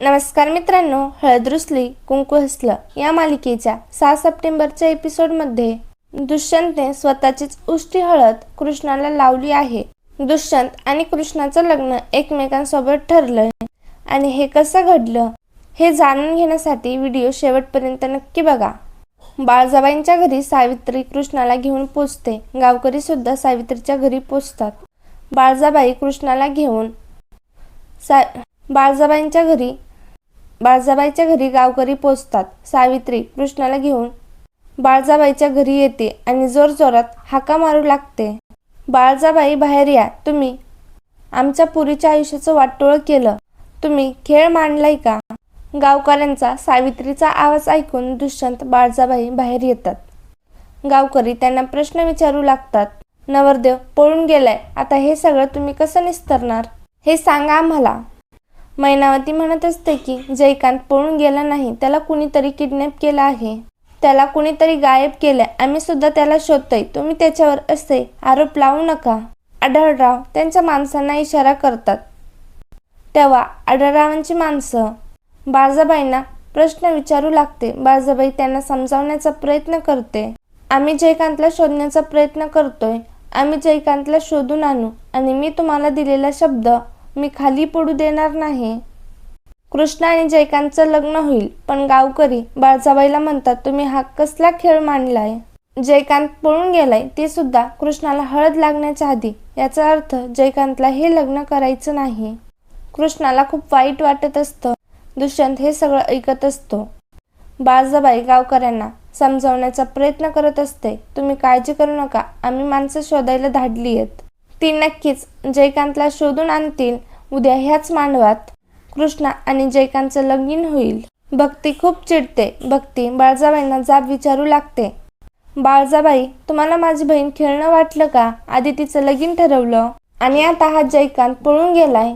नमस्कार मित्रांनो हळदरुसली कुंकू हसलं या मालिकेच्या सहा सप्टेंबरच्या एपिसोडमध्ये. दुष्यंतने स्वतःचीच उष्टी हळद कृष्णाला लावली आहे. दुष्यंत आणि कृष्णाचं लग्न एकमेकांसोबत ठरलंय. आणि हे कसं घडलं हे जाणून घेण्यासाठी व्हिडिओ शेवटपर्यंत नक्की बघा. बाळजाबाईंच्या घरी सावित्री कृष्णाला घेऊन पोचते. गावकरी सुद्धा सावित्रीच्या घरी पोचतात. बाळजाबाई कृष्णाला घेऊन सा बाळजाबाईंच्या घरी बाळजाबाईच्या घरी गावकरी पोचतात. सावित्री कृष्णाला घेऊन बाळजाबाईच्या घरी येते आणि जोरजोरात हाका मारू लागते. बाळजाबाई बाहेर या. तुम्ही आमच्या पुरीच्या आयुष्याचं वाटोळं केलं. तुम्ही खेळ मांडलाय का? गावकऱ्यांचा सावित्रीचा आवाज ऐकून दुष्यंत बाळजाबाई बाहेर येतात. गावकरी त्यांना प्रश्न विचारू लागतात. नवरदेव पळून गेलाय. आता हे सगळं तुम्ही कसं निस्तरणार? हे सांगा आम्हाला. मैनावती म्हणत असते की जयकांत पळून गेला नाही त्याला कुणीतरी किडनॅप केला आहे. त्याला कुणीतरी गायब केलंय आम्ही सुद्धा त्याला शोधतोय. तुम्ही त्याच्यावर असे आरोप लावू नका. आढळराव त्यांच्या माणसांना इशारा करतात. तेव्हा आढळरावांची माणसं. बाळजाबाईंना प्रश्न विचारू लागते. बाळजाबाई त्यांना समजावण्याचा प्रयत्न करते. आम्ही जयकांतला शोधण्याचा प्रयत्न करतोय. आम्ही जयकांतला शोधून आणू आणि मी तुम्हाला दिलेला शब्द मी खाली पडू देणार नाही. कृष्ण आणि जयकांतचं लग्न होईल पण गावकरी बाळजाबाईला म्हणतात तुम्ही हा कसला खेळ मांडलाय? जयकांत पळून गेलाय ते सुद्धा कृष्णाला हळद लागण्याच्या आधी. याचा अर्थ जयकांतला हे लग्न करायचं नाही. कृष्णाला खूप वाईट वाटत असतं. दुष्यंत हे सगळं ऐकत असतो. बाळजाबाई गावकऱ्यांना समजावण्याचा प्रयत्न करत असते तुम्ही काळजी करू नका आम्ही माणसं शोधायला धाडली आहेत. ती नक्कीच जयकांतला शोधून आणतील उद्या ह्याच मांडवात. कृष्णा आणि जयकांतचं लगीन होईल. भक्ती खूप चिडते. भक्ती बाळजाबाईंना जाब विचारू लागते. बाळजाबाई तुम्हाला माझी बहीण खेळणं वाटलं का? आधी तिचं लगीन ठरवलं. आणि आता हा जयकांत पळून गेलाय.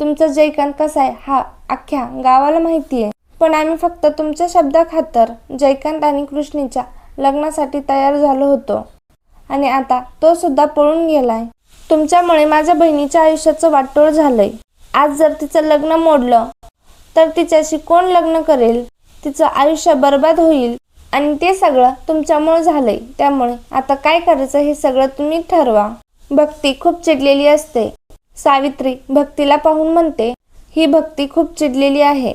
तुमचा जयकांत कसा आहे? हा अख्ख्या गावाला माहिती आहे पण आम्ही फक्त तुमच्या शब्दाखातर जयकांत आणि कृष्णीच्या लग्नासाठी तयार झालो होतो. आणि आता तो सुद्धा पळून गेलाय. तुमच्यामुळे माझ्या बहिणीच्या आयुष्याचं वाटोळ झालंय. आज जर तिचं लग्न मोडलं तर तिच्याशी कोण लग्न करेल? तिचं आयुष्य बर्बाद होईल आणि ते सगळं तुमच्यामुळे झालंय. त्यामुळे आता काय करायचं हे सगळं तुम्ही ठरवा. भक्ती खूप चिडलेली असते. सावित्री भक्तीला पाहून म्हणते ही भक्ती खूप चिडलेली आहे.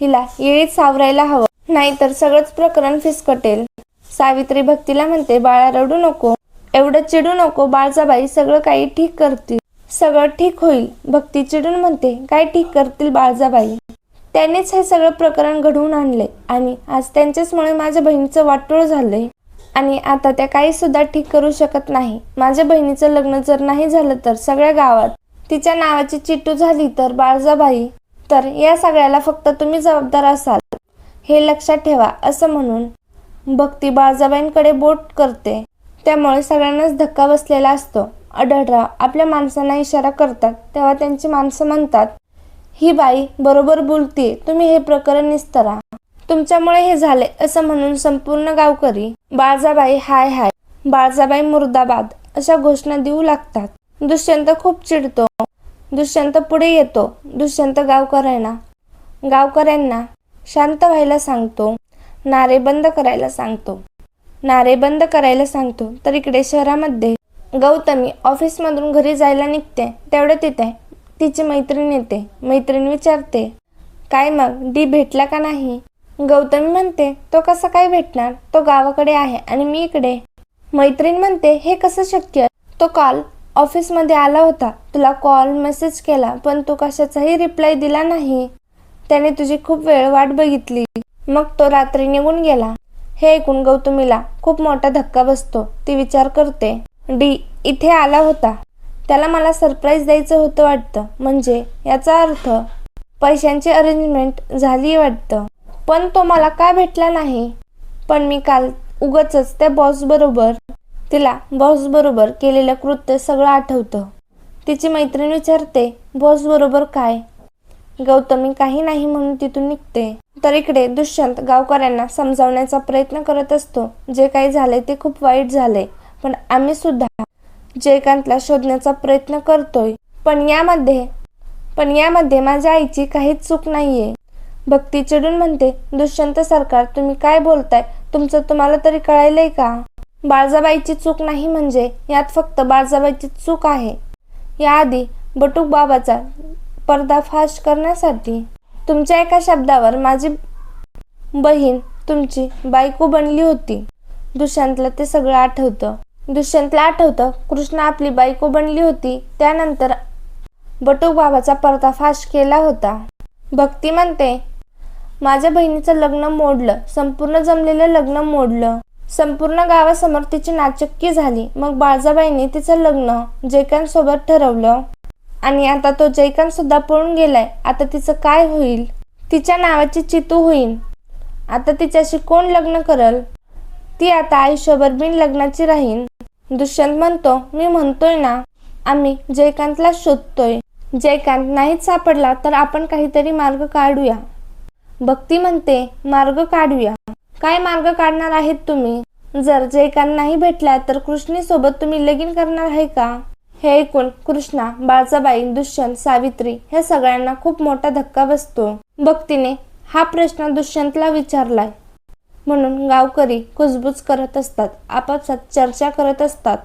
हिला येळीत सावरायला हवं नाहीतर सगळंच प्रकरण फिसकटेल. सावित्री भक्तीला म्हणते बाळा रडू नको. एवढं चिडू नको बाळजाबाई सगळं काही ठीक करतील. सगळं ठीक होईल. भक्ती चिडून म्हणते काय ठीक करतील बाळजाबाई? त्यांनीच हे सगळं प्रकरण घडवून आणले आणि आज त्यांच्याचमुळे माझ्या बहिणीचं वाटोळ झालंय. आणि आता त्या काही सुद्धा ठीक करू शकत नाही. माझ्या बहिणीचं लग्न जर नाही झालं तर सगळ्या गावात. तिच्या नावाची चिट्टू झाली तर बाळजाबाई. तर या सगळ्याला फक्त तुम्ही जबाबदार असाल. हे लक्षात ठेवा असं म्हणून भक्ती बाळजाबाईंकडे बोट करते. त्यामुळे सगळ्यांनाच धक्का बसलेला असतो. अढळराव आपल्या माणसांना इशारा करतात तेव्हा त्यांची माणसं म्हणतात ही बाई बरोबर बोलते तुम्ही हे प्रकरण निस्तरा. तुमच्यामुळे हे झाले असं म्हणून संपूर्ण गावकरी बाळजाबाई हाय हाय बाळजाबाई मुर्दाबाद अशा घोषणा देऊ लागतात. दुष्यंत खूप चिडतो दुष्यंत पुढे येतो दुष्यंत गावकऱ्यांना गावकऱ्यांना शांत व्हायला सांगतो नारे बंद करायला सांगतो. नारे बंद करायला सांगतो. तर इकडे शहरामध्ये गौतमी ऑफिसमधून घरी जायला निघते. तेवढं तिथे तिची मैत्रीण येते. मैत्रीण विचारते काय मग? डी भेटला का नाही? गौतमी म्हणते तो कसा काय भेटणार? तो गावाकडे आहे आणि मी इकडे. मैत्रीण म्हणते हे कसं शक्य? तो कॉल ऑफिसमध्ये आला होता. तुला कॉल मेसेज केला पण तू कशाचाही रिप्लाय दिला नाही. त्याने तुझी खूप वेळ वाट बघितली. मग तो रात्री निघून गेला. हे ऐकून गौतमीला खूप मोठा धक्का बसतो. ती विचार करते डी इथे आला होता. त्याला मला सरप्राईज द्यायचं होतं वाटतं. म्हणजे याचा अर्थ पैशांची अरेंजमेंट झाली वाटतं. पण तो मला का भेटला नाही? पण मी काल उगच त्या बॉस बरोबर तिला बॉस बरोबर केलेलं कृत्य सगळं आठवतं. तिची मैत्रीण विचारते बॉस बरोबर काय? गौतमी काही नाही म्हणून तिथून निघते. तर इकडे दुष्यंत गावकऱ्यांना समजावण्याचा प्रयत्न करत असतो. जे काही झाले ते खूप वाईट झाले पण आम्ही सुद्धा जयकांतला शोधण्याचा प्रयत्न करतोय. पण यामध्ये पण यामध्ये माझ्या आईची काहीच चूक नाहीये. भक्ती चिडून म्हणते दुष्यंत सरकार तुम्ही काय बोलताय? तुमचं तुम्हाला तरी कळायलंय का? बाळजाबाईची चूक नाही म्हणजे यात फक्त बाळजाबाईची चूक आहे. याआधी बटूक बाबाचा पर्दाफाश करण्यासाठी. तुमच्या एका शब्दावर माझी बहीण तुमची बायको बनली होती. दुष्यंतला ते सगळं आठवतं. दुष्यंतला आठवतं कृष्णा आपली बायको बनली होती. त्यानंतर बटूक बाबाचा पर्दाफाश केला होता. भक्ती म्हणते माझ्या बहिणीचं लग्न मोडलं. संपूर्ण जमलेलं लग्न मोडलं. संपूर्ण गावासमोर तिची नाचक्की झाली. मग बाळजाबाईंनी तिचं लग्न जेकांसोबत ठरवलं. आणि आता तो जयकांत सुद्धा पळून गेलाय. आता तिचं काय होईल? तिच्या नावाची चितू होईल आता तिच्याशी कोण लग्न करल? ती आता आयुष्यभर बिन लग्नाची राहीन. दुष्यंत म्हणतो मी म्हणतोय ना आम्ही जयकांतला शोधतोय. जयकांत नाहीच सापडला तर आपण काहीतरी मार्ग काढूया. भक्ती म्हणते मार्ग काढूया. काय मार्ग काढणार आहेत तुम्ही? जर जयकांत नाही भेटला तर कृष्णीसोबत तुम्ही लगीन करणार आहे का? हे ऐकून कृष्णा बाळजाबाई दुष्यंत सावित्री ह्या सगळ्यांना खूप मोठा धक्का बसतो. भक्तीने हा प्रश्न दुष्यंतला विचारलाय. म्हणून गावकरी कुजबूज करत असतात आपापसात चर्चा करत असतात.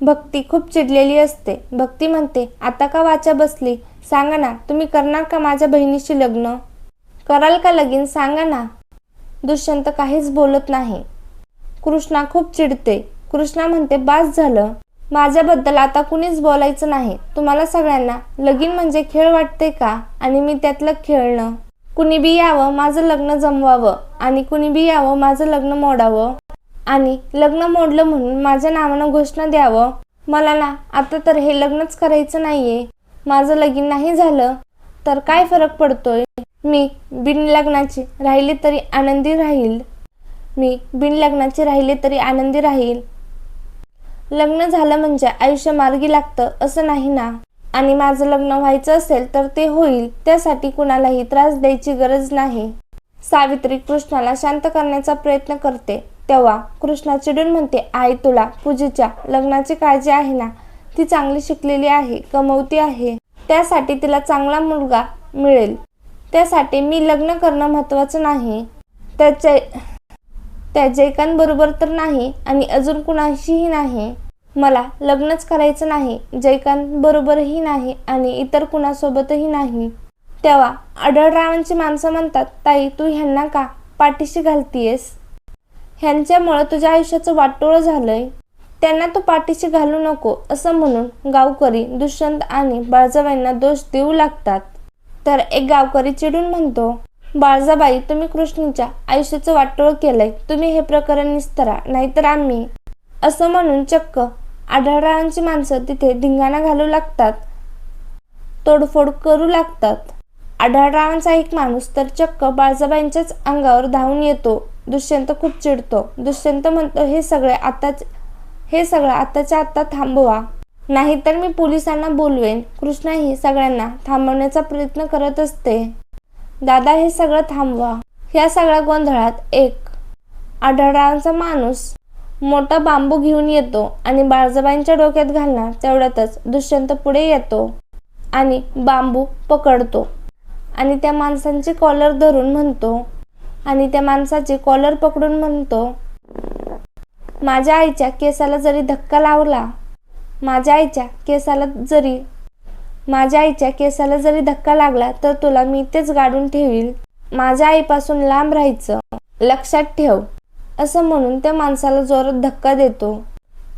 भक्ती खूप चिडलेली असते. भक्ती म्हणते आता का वाचा बसली? सांगा ना तुम्ही करणार का माझ्या बहिणीशी लग्न? कराल का लगीन? सांगा ना. दुष्यंत काहीच बोलत नाही. कृष्णा खूप चिडते. कृष्णा म्हणते बास झालं. माझ्याबद्दल आता कुणीच बोलायचं नाही. तुम्हाला सगळ्यांना लगीन म्हणजे खेळ वाटते का? आणि मी त्यातलं खेळणं? कुणी बी यावं माझं लग्न जमवावं. आणि कुणी बी यावं माझं लग्न मोडावं. आणि लग्न मोडलं म्हणून माझ्या नावानं घोषणा द्यावं. मला ना आता तर हे लग्नच करायचं नाहीये. माझं लगीन नाही झालं तर काय फरक पडतोय? मी बिन लग्नाची राहिली तरी आनंदी राहील. मी बिनलग्नाची राहिले राहिली तरी आनंदी राहील. लग्न झालं म्हणजे आयुष्य मार्गी लागतं असं नाही ना? आणि माझं लग्न व्हायचं असेल तर ते होईल त्यासाठी कुणालाही त्रास द्यायची गरज नाही. सावित्री कृष्णाला शांत करण्याचा प्रयत्न करते. तेव्हा कृष्णा चिडून म्हणते आई तुला पूजेच्या लग्नाची काळजी आहे ना? ती चांगली शिकलेली आहे कमवती आहे. त्यासाठी तिला चांगला मुलगा मिळेल. त्यासाठी मी लग्न करणं महत्वाचं नाही. त्याच्या त्या जैकांबरोबर तर नाही आणि अजून कुणाशीही नाही. मला लग्नच करायचं नाही जयकांत बरोबरही नाही आणि इतर कुणासोबतही नाही. तेव्हा आढळरावांची माणसं म्हणतात ताई तू ह्यांना का पाठीशी घालतीयस? ह्यांच्यामुळं तुझ्या आयुष्याचं वाटोळं झालंय. त्यांना तू पाठीशी घालू नको असं म्हणून गावकरी दुष्यंत आणि बाळजाबाईंना दोष देऊ लागतात. तर एक गावकरी चिडून म्हणतो बाळजाबाई तुम्ही कृष्णीच्या आयुष्याचं वाटोळ केलंय. तुम्ही हे प्रकरण निस्तरा नाहीतर आम्ही. असं म्हणून चक्क आढळरावांची माणसं तिथे धिंगाणा घालू लागतात. तोडफोड करू लागतात. आढळरावांचा एक माणूस तर चक्क बाळजाबाईंच्याच अंगावर धावून येतो. दुष्यंत खूप चिडतो. दुष्यंत म्हणतो हे सगळे आताच हे सगळं आताच्या आत्ता थांबवा. नाहीतर मी पोलिसांना बोलवेन. कृष्णा ही सगळ्यांना थांबवण्याचा प्रयत्न करत असते. दादा हे सगळं थांबवा. ह्या सगळ्या गोंधळात एक आढळरावांचा माणूस मोठा बांबू घेऊन येतो आणि बाळजाबाईंच्या डोक्यात घालणार तेवढ्यातच दुष्यंत पुढे येतो आणि बांबू पकडतो. आणि त्या माणसांची कॉलर धरून म्हणतो आणि त्या माणसाची कॉलर पकडून म्हणतो माझ्या आईच्या केसाला जरी धक्का लावला माझ्या आईच्या केसाला जरी माझ्या आईच्या केसाला जरी धक्का लागला तर तुला मी तेच गाडून ठेवील माझ्या आईपासून लांब राहायचं. लक्षात ठेव. असं म्हणून त्या माणसाला जोरात धक्का देतो.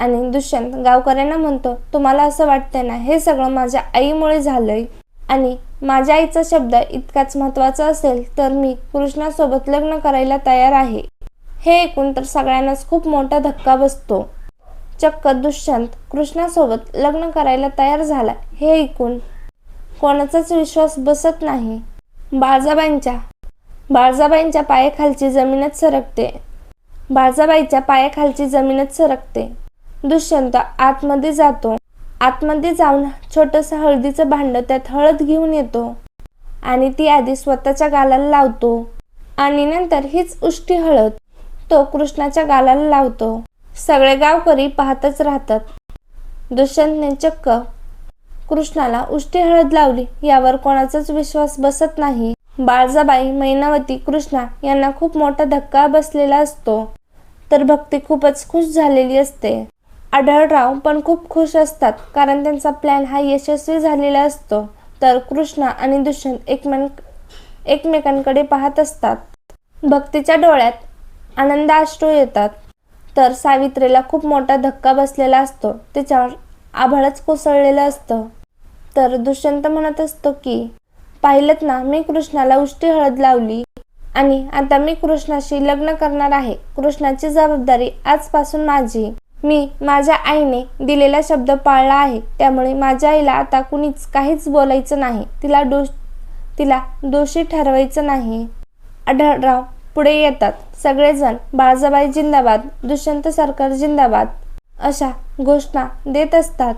आणि दुष्यंत गावकऱ्यांना म्हणतो तुम्हाला असं वाटतंय ना हे सगळं माझ्या आईमुळे झालंय. आणि माझ्या आईचा शब्द इतकाच महत्त्वाचा असेल तर मी कृष्णासोबत लग्न करायला तयार आहे. हे ऐकून तर सगळ्यांनाच खूप मोठा धक्का बसतो. चक्क दुष्यंत कृष्णासोबत लग्न करायला तयार झाला हे ऐकून कोणाचाच विश्वास बसत नाही. बाळजाबाईंच्या बाळजाबाईंच्या पायाखालची जमीनच सरकते. बाळजाबाईच्या पायाखालची जमीनच सरकते. दुष्यंत आतमध्ये जातो. आतमध्ये जाऊन छोटंसं हळदीचं भांड त्यात हळद घेऊन येतो आणि ती आधी स्वतःच्या गालाला लावतो आणि नंतर हीच उष्टी हळद तो कृष्णाच्या गालाला लावतो. सगळे गावकरी पाहतच राहतात. दुष्यंतने चक्क कृष्णाला उष्टी हळद लावली यावर कोणाचाच विश्वास बसत नाही. बाळजाबाई मैनावती कृष्णा यांना खूप मोठा धक्का बसलेला असतो. तर भक्ती खूपच खुश झालेली असते. आढळराव पण खूप खुश असतात कारण त्यांचा प्लॅन हा यशस्वी झालेला असतो. तर कृष्णा आणि दुष्यंत एकमेक एकमेकांकडे पाहत असतात. भक्तीच्या डोळ्यात आनंद अष्टू येतात. तर सावित्रीला खूप मोठा धक्का बसलेला असतो. तिच्यावर आभाळच कोसळलेलं असतं. तर दुष्यंत म्हणत असतो की पाहिलत ना मी कृष्णाला उष्टी हळद लावली. आणि आता मी कृष्णाशी लग्न करणार आहे. कृष्णाची जबाबदारी आजपासून माझी. मी माझ्या आईने दिलेला शब्द पाळला आहे. त्यामुळे माझ्या आईला आता कुणीच काहीच बोलायचं नाही. तिला दोष तिला दोषी ठरवायचं नाही. आढळराव पुढे येतात. सगळेजण बाळजाबाई जिंदाबाद दुष्यंत सरकार जिंदाबाद अशा घोषणा देत असतात.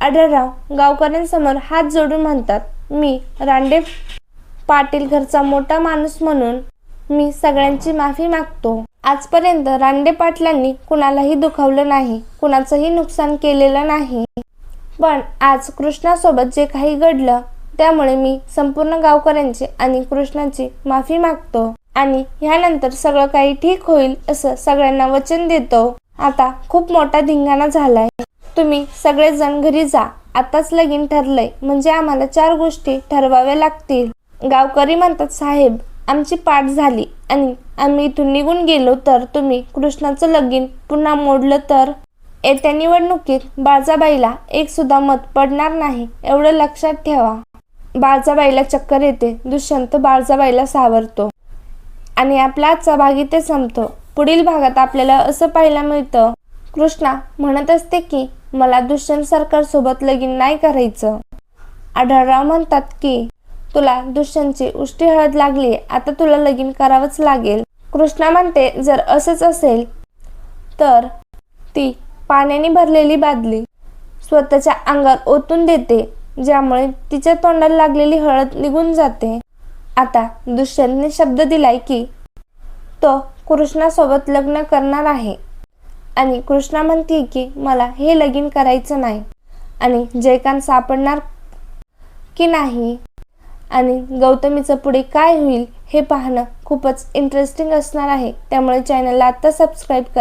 आढळराव गावकऱ्यांसमोर हात जोडून म्हणतात मी रांडे पाटील घरचा मोठा माणूस म्हणून मी सगळ्यांची माफी मागतो. आजपर्यंत रांडे पाटलांनी कुणालाही दुखावलं नाही कुणाचंही नुकसान केलेलं नाही. पण आज कृष्णासोबत जे काही घडलं त्यामुळे मी संपूर्ण गावकऱ्यांची आणि कृष्णाची माफी मागतो. आणि ह्यानंतर सगळं काही ठीक होईल असं सगळ्यांना वचन देतो. आता खूप मोठा धिंगाणा झालाय. तुम्ही सगळेजण घरी जा. आताच लगीन ठरलंय. म्हणजे आम्हाला चार गोष्टी ठरवाव्या लागतील. गावकरी म्हणतात साहेब आमची पाठ झाली आणि आम्ही इथून निघून गेलो तर तुम्ही कृष्णाचं लगीन पुन्हा मोडलं तर? येत्या निवडणुकीत बाळजाबाईला एक सुद्धा मत पडणार नाही एवढं लक्षात ठेवा. बाळजाबाईला चक्कर येते दुष्यंत बाळजाबाईला सावरतो. आणि आपला आजचा भाग इथे संपतो. पुढील भागात आपल्याला असं पाहायला मिळतं. कृष्णा म्हणत असते की मला दुष्यंत सरकार सोबत लगीन नाही करायचं. आढळराव म्हणतात की तुला दुष्यंतची उष्टी हळद लागली आता तुला लगीन करावंच लागेल. कृष्णा म्हणते जर असंच असेल तर ती पाण्याने भरलेली बादली स्वतःच्या अंगावर ओतून देते ज्यामुळे तिच्या तोंडाला लागलेली हळद निघून जाते. आता दुष्यंतने शब्द दिलाय की तो कृष्णासोबत लग्न करणार आहे. आणि कृष्णा म्हणते की मला हे लगीन करायचं नाही. आणि जयकांत सापडणार की नाही? आणि गौतमीचं पुढे काय होईल हे पाहणं खूपच इंटरेस्टिंग असणार आहे. त्यामुळे चॅनलला आत्ता सबस्क्राईब करा.